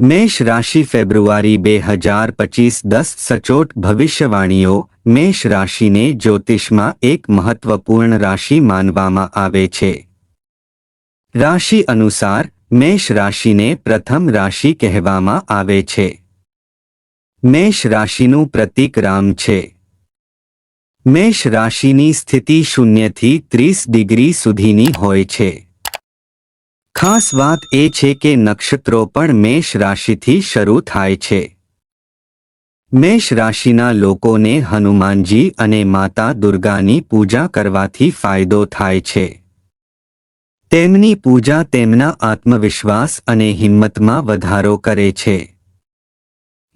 મેષ રાશિ ફેબ્રુઆરી બે હજાર પચીસ દસ સચોટ ભવિષ્યવાણીઓ, મેષ રાશિને જ્યોતિષમાં એક મહત્વપૂર્ણ રાશિ માનવામાં આવે છે. રાશિ અનુસાર, મેષ રાશિને પ્રથમ રાશિ કહેવામાં આવે છે. મેષ રાશિનું પ્રતીક રામ છે. મેષ રાશિની સ્થિતિ શૂન્યથી ત્રીસ ડિગ્રી સુધીની હોય છે. ખાસ વાત એ છે કે નક્ષત્રો પણ મેષ રાશિથી શરૂ થાય છે. મેષ રાશિના લોકોને હનુમાનજી અને માતા દુર્ગાની પૂજા કરવાથી ફાયદો થાય છે. તેમની પૂજા તેમના આત્મવિશ્વાસ અને હિંમતમાં વધારો કરે છે.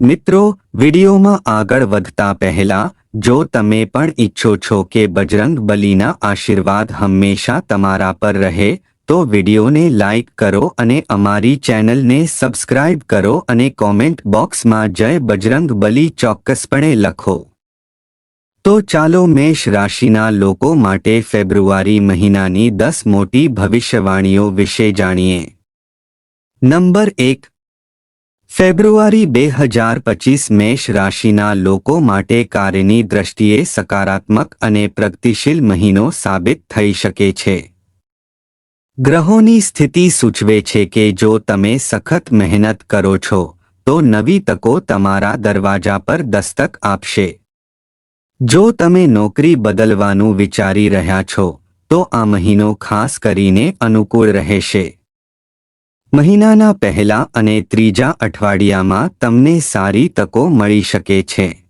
મિત્રો, વિડીયોમાં આગળ વધતા પહેલા, જો તમે પણ ઈચ્છો છો કે બજરંગ બલીના આશીર્વાદ હંમેશા તમારા પર રહે તો વિડીયોને લાઇક કરો અને અમારી ચેનલને સબસ્ક્રાઇબ કરો અને કોમેન્ટ બોક્સમાં જય બજરંગ બલી ચોક્કસપણે લખો. તો ચાલો મેષ રાશિના લોકો માટે ફેબ્રુઆરી મહિનાની દસ મોટી ભવિષ્યવાણીઓ વિશે જાણીએ. નંબર એક. ફેબ્રુઆરી બે હજાર પચીસ મેષ રાશિના લોકો માટે કાર્યની દ્રષ્ટિએ સકારાત્મક અને પ્રગતિશીલ મહિનો સાબિત થઈ શકે છે. ગ્રહોની સ્થિતિ સૂચવે છે કે જો તમે સખત મહેનત કરો છો, તો નવી તકો તમારા દરવાજા પર દસ્તક આપશે. જો તમે નોકરી બદલવાનું વિચારી રહ્યા છો, તો આ મહિનો ખાસ કરીને અનુકૂળ રહેશે. મહિનાના પહેલા અને ત્રીજા અઠવાડિયામાં તમને સારી તકો મળી શકે છે.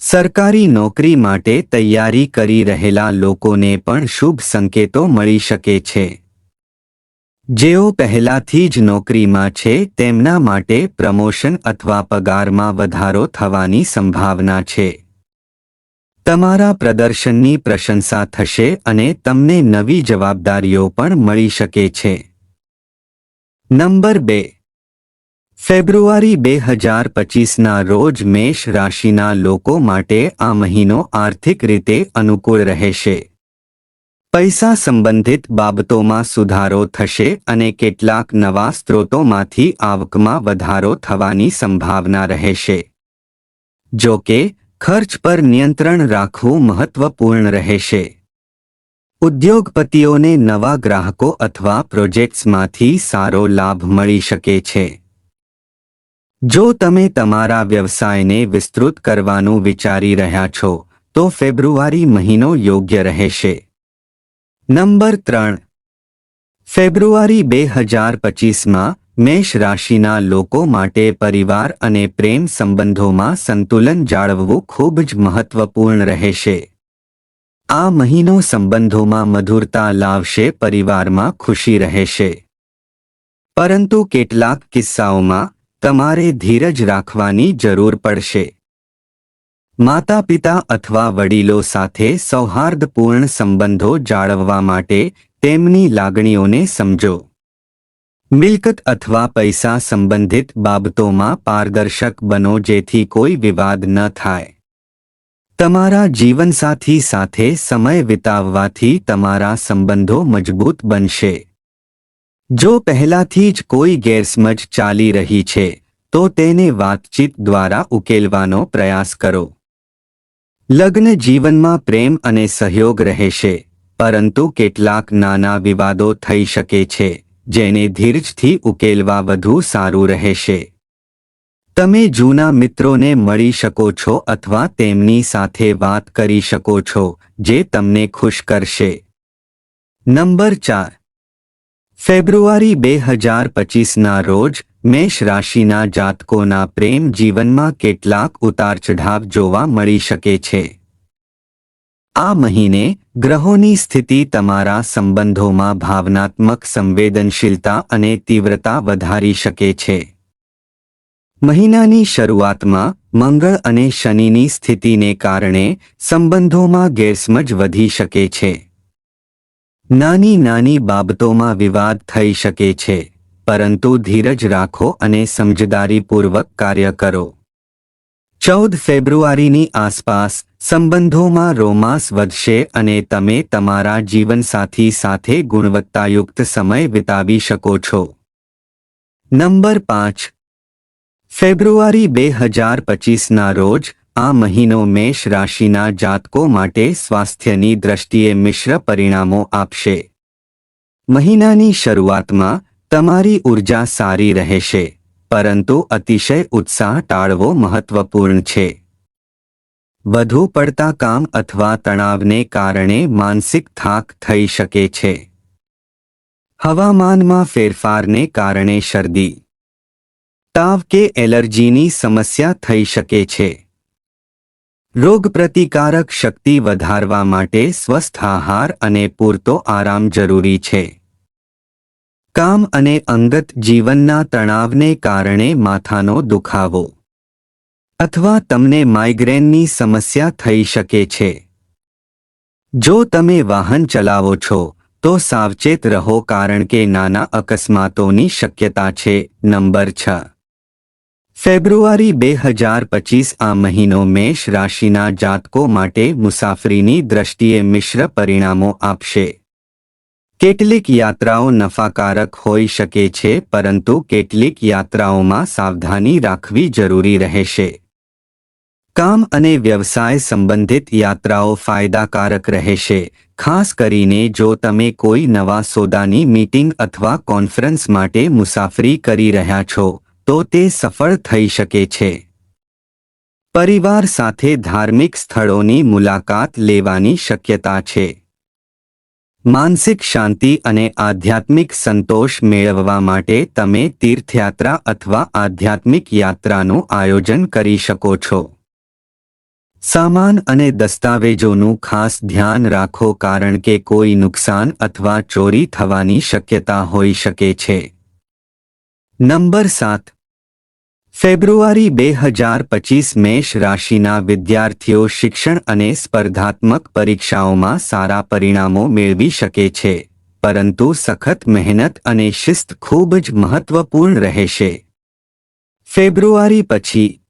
સરકારી નોકરી માટે તૈયારી કરી રહેલા લોકોને પણ શુભ સંકેતો મળી શકે છે. જેઓ પહેલાથી જ નોકરીમાં છે, તેમના માટે પ્રમોશન અથવા પગારમાં વધારો થવાની સંભાવના છે. તમારા પ્રદર્શનની પ્રશંસા થશે અને તમને નવી જવાબદારીઓ પણ મળી શકે છે. નંબર બે. ફેબ્રુઆરી બે હજાર પચીસના રોજ મેષ રાશિના લોકો માટે આ મહિનો આર્થિક રીતે અનુકૂળ રહેશે. પૈસા સંબંધિત બાબતોમાં સુધારો થશે અને કેટલાક નવા સ્ત્રોતોમાંથી આવકમાં વધારો થવાની સંભાવના રહેશે. જો કે, ખર્ચ પર નિયંત્રણ રાખવું મહત્વપૂર્ણ રહેશે. ઉદ્યોગપતિઓને નવા ગ્રાહકો અથવા પ્રોજેક્ટ્સમાંથી સારો લાભ મળી શકે છે. જો તમે તમારા વ્યવસાયને વિસ્તૃત કરવાનું વિચારી રહ્યા છો, તો ફેબ્રુઆરી મહિનો યોગ્ય રહેશે. નંબર ત્રણ. ફેબ્રુઆરી બે હજાર પચીસમાં મેષ રાશિના લોકો માટે પરિવાર અને પ્રેમ સંબંધોમાં સંતુલન જાળવવું ખૂબ જ મહત્વપૂર્ણ રહેશે. આ મહિનો સંબંધોમાં મધુરતા લાવશે, પરિવારમાં ખુશી રહેશે. પરંતુ કેટલાક કિસ્સાઓમાં તમારે ધીરજ રાખવાની જરૂર પડશે. માતા પિતા અથવા વડીલો સાથે સૌહાર્દપૂર્ણ સંબંધો જાળવવા માટે તેમની લાગણીઓને સમજો. મિલકત અથવા પૈસા સંબંધિત બાબતોમાં પારદર્શક બનો જેથી કોઈ વિવાદ ન થાય. તમારા જીવનસાથી સાથે સમય વિતાવવાથી તમારા સંબંધો મજબૂત બનશે. જો પહેલાથી જ કોઈ ગેરસમજ ચાલી રહી છે, તો તેને વાતચીત દ્વારા ઉકેલવાનો પ્રયાસ કરો. લગ્ન જીવનમાં પ્રેમ અને સહયોગ રહેશે, પરંતુ કેટલાક નાના વિવાદો થઈ શકે છે, જેને ધીરજથી ઉકેલવા વધુ સારું રહેશે. તમે જૂના મિત્રોને મળી શકો છો અથવા તેમની સાથે વાત કરી શકો છો, જે તમને ખુશ કરશે. નંબર ચાર. ફેબ્રુઆરી બે હજાર પચીસના રોજ મેષ રાશિના જાતકોના પ્રેમ જીવનમાં કેટલાક ઉતાર ચઢાવ જોવા મળી શકે છે. આ મહિને ગ્રહોની સ્થિતિ તમારા સંબંધોમાં ભાવનાત્મક સંવેદનશીલતા અને તીવ્રતા વધારી શકે છે. મહિનાની શરૂઆતમાં મંગળ અને શનિની સ્થિતિને કારણે સંબંધોમાં ગેરસમજ વધી શકે છે. નાની નાની બાબતોમાં વિવાદ થઈ શકે છે, પરંતુ ધીરજ રાખો અને સમજદારીપૂર્વક કાર્ય કરો. ચૌદ ફેબ્રુઆરીની આસપાસ, સંબંધોમાં રોમાંસ વધશે અને તમે તમારા જીવનસાથી સાથે ગુણવત્તાયુક્ત સમય વિતાવી શકો છો. નંબર પાંચ. ફેબ્રુઆરી બે હજાર પચીસના રોજ આ મહિનો મેષ રાશિના જાતકો માટે સ્વાસ્થ્યની દ્રષ્ટિએ મિશ્ર પરિણામો આપશે. મહિનાની શરૂઆતમાં તમારી ઊર્જા સારી રહેશે, પરંતુ અતિશય ઉત્સાહ ટાળવો મહત્વપૂર્ણ છે. વધુ પડતા કામ અથવા તણાવને કારણે માનસિક થાક થઈ શકે છે. હવામાનમાં ફેરફારને કારણે શરદી, તાવ કે એલર્જીની સમસ્યા થઈ શકે છે. રોગપ્રતિકારક શક્તિ વધારવા માટે સ્વસ્થ આહાર અને પૂરતો આરામ જરૂરી છે. કામ અને અંગત જીવનના તણાવને કારણે માથાનો દુખાવો અથવા તમને માઇગ્રેનની સમસ્યા થઈ શકે છે. જો તમે વાહન ચલાવો છો, તો સાવચેત રહો કારણ કે નાના અકસ્માતોની શક્યતા છે. નંબર છ. ફેબ્રુઆરી બે હજાર પચીસ આ મહિનો મેષ રાશિના જાતકો માટે મુસાફરીની દ્રષ્ટિએ મિશ્ર પરિણામો આપશે. કેટલીક યાત્રાઓ નફાકારક હોઈ શકે છે, પરંતુ કેટલીક યાત્રાઓમાં સાવધાની રાખવી જરૂરી રહેશે. કામ અને વ્યવસાય સંબંધિત યાત્રાઓ ફાયદાકારક રહેશે, ખાસ કરીને જો તમે કોઈ નવા સોદાની મીટિંગ અથવા કોન્ફરન્સ માટે મુસાફરી કરી રહ્યા છો. તો તે સફળ થઈ શકે છે. પરિવાર સાથે ધાર્મિક સ્થળોની મુલાકાત લેવાની શક્યતા છે. માનસિક શાંતિ અને આધ્યાત્મિક સંતોષ મેળવવા માટે તમે તીર્થયાત્રા અથવા આધ્યાત્મિક યાત્રાનું આયોજન કરી શકો છો. સામાન અને દસ્તાવેજોનું ખાસ ધ્યાન રાખો કારણ કે કોઈ નુકસાન અથવા ચોરી થવાની શક્યતા હોઈ શકે છે. નંબર સાત. ફેબ્રુઆરી બે હજાર પચીસ મેષ રાશિના વિદ્યાર્થીઓ શિક્ષણ અને સ્પર્ધાત્મક પરીક્ષાઓમાં સારા પરિણામો મેળવી શકે છે, પરંતુ સખત મહેનત અને શિસ્ત ખૂબ જ મહત્વપૂર્ણ રહેશે. ફેબ્રુઆરી પછી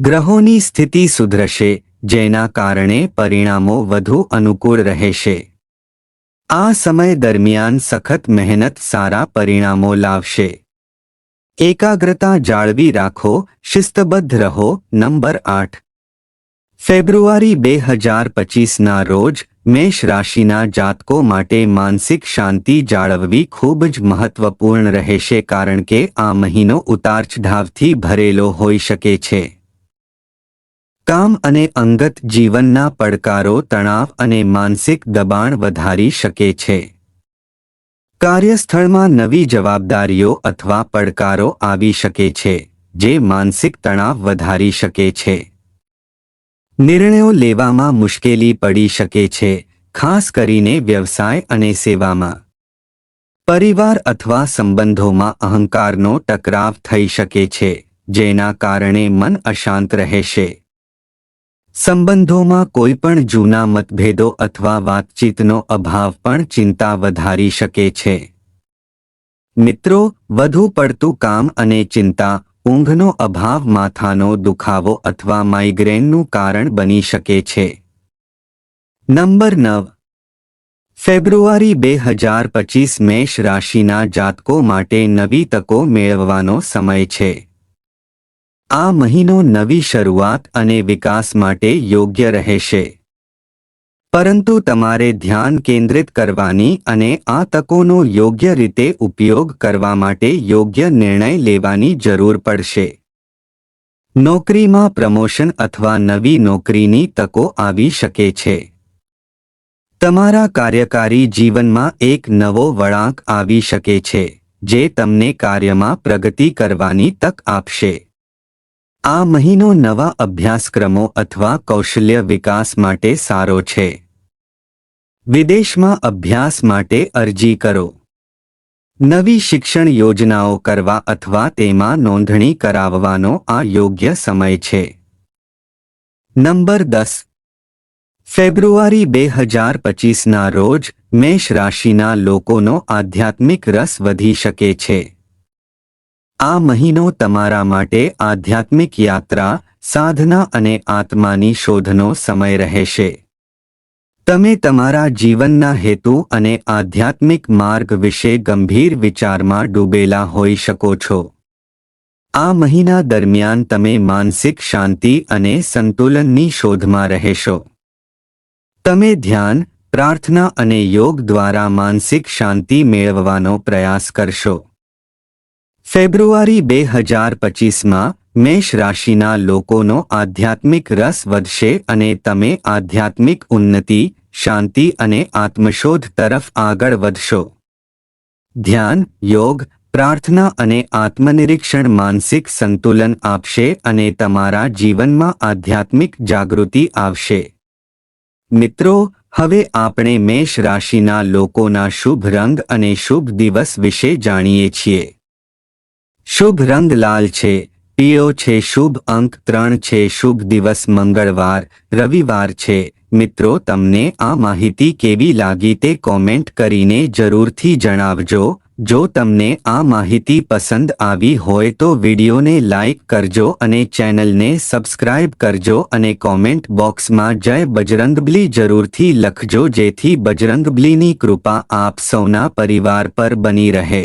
ગ્રહોની સ્થિતિ સુધરશે, જેના કારણે પરિણામો વધુ અનુકૂળ રહેશે. આ સમય દરમિયાન સખત મહેનત સારા પરિણામો લાવશે. એકાગ્રતા જાળવી રાખો, શિસ્તબદ્ધ રહો, નંબર આઠ. ફેબ્રુઆરી બે હજાર પચીસના રોજ, મેષ રાશિના જાતકો માટે માનસિક શાંતિ જાળવવી ખૂબ જ મહત્વપૂર્ણ રહેશે કારણ કે આ મહિનો ઉતાર ચઢાવથી ભરેલો હોઈ શકે છે. કામ અને અંગત જીવનના પડકારો, તણાવ અને માનસિક દબાણ વધારી શકે છે. કાર્યસ્થળમાં નવી જવાબદારીઓ અથવા પડકારો આવી શકે છે, જે માનસિક તણાવ વધારી શકે છે. નિર્ણયો લેવામાં મુશ્કેલી પડી શકે છે, ખાસ કરીને વ્યવસાય અને સેવામાં. પરિવાર અથવા સંબંધોમાં અહંકારનો ટકરાવ થઈ શકે છે, જેના કારણે મન અશાંત રહેશે. સંબંધોમાં કોઈ પણ જૂના મતભેદો અથવા વાતચીતનો અભાવ પણ ચિંતા વધારી શકે છે. મિત્રો, વધુ પડતું કામ અને ચિંતા ઊંઘનો અભાવ, માથાનો દુખાવો અથવા માઇગ્રેનનું કારણ બની શકે છે. નંબર નવ. ફેબ્રુઆરી બે હજાર પચીસ મેષ રાશિના જાતકો માટે નવી તકો મેળવવાનો સમય છે. આ મહિનો નવી શરૂઆત અને વિકાસ માટે યોગ્ય રહેશે. પરંતુ તમારે ધ્યાન કેન્દ્રિત કરવાની અને આ તકોનો યોગ્ય રીતે ઉપયોગ કરવા માટે યોગ્ય નિર્ણય લેવાની જરૂર પડશે. નોકરીમાં પ્રમોશન અથવા નવી નોકરીની તકો આવી શકે છે. તમારા કાર્યકારી જીવનમાં એક નવો વળાંક આવી શકે છે, જે તમને કાર્યમાં પ્રગતિ કરવાની તક આપશે. આ મહિનો નવા અભ્યાસક્રમો અથવા કૌશલ્ય વિકાસ માટે સારો છે. વિદેશમાં અભ્યાસ માટે અરજી કરો. નવી શિક્ષણ યોજનાઓ કરવા અથવા તેમાં નોંધણી કરાવવાનો આ યોગ્ય સમય છે. નંબર દસ. ફેબ્રુઆરી બે હજાર પચીસના રોજ મેષ રાશિના લોકોનો આધ્યાત્મિક રસ વધી શકે છે. આ મહિનો તમારા માટે આધ્યાત્મિક યાત્રા, સાધના અને આત્માની શોધનો સમય રહેશે. તમે તમારા જીવનના હેતુ અને આધ્યાત્મિક માર્ગ વિશે ગંભીર વિચારમાં ડૂબેલા હોઈ શકો છો. આ મહિના દરમિયાન તમે માનસિક શાંતિ અને સંતુલનની શોધમાં રહેશો. તમે ધ્યાન, પ્રાર્થના અને યોગ દ્વારા માનસિક શાંતિ મેળવવાનો પ્રયાસ કરશો. ફેબ્રુઆરી બે હજાર પચીસમાં મેષ રાશિના લોકોનો આધ્યાત્મિક રસ વધશે અને તમે આધ્યાત્મિક ઉન્નતિ, શાંતિ અને આત્મશોધ તરફ આગળ વધશો. ધ્યાન, યોગ, પ્રાર્થના અને આત્મનિરીક્ષણ માનસિક સંતુલન આપશે અને તમારા જીવનમાં આધ્યાત્મિક જાગૃતિ આવશે. મિત્રો, હવે આપણે મેષ રાશિના લોકોના શુભ રંગ અને શુભ દિવસ વિશે જાણીએ છીએ. શુભ રંગ લાલ છે પીળો છે, શુભ અંક ત્રણ છે, શુભ દિવસ મંગળવાર, રવિવાર છે. મિત્રો, તમને આ માહિતી કેવી લાગી તે કોમેન્ટ કરીને જરૂરથી જણાવજો. જો તમને આ માહિતી પસંદ આવી હોય તો વિડીયોને લાઇક કરજો અને ચેનલને સબસ્ક્રાઇબ કરજો અને કોમેન્ટ બોક્સમાં જય બજરંગબલી જરૂરથી લખજો જેથી બજરંગબલીની કૃપા આપ સૌના પરિવાર પર બની રહે.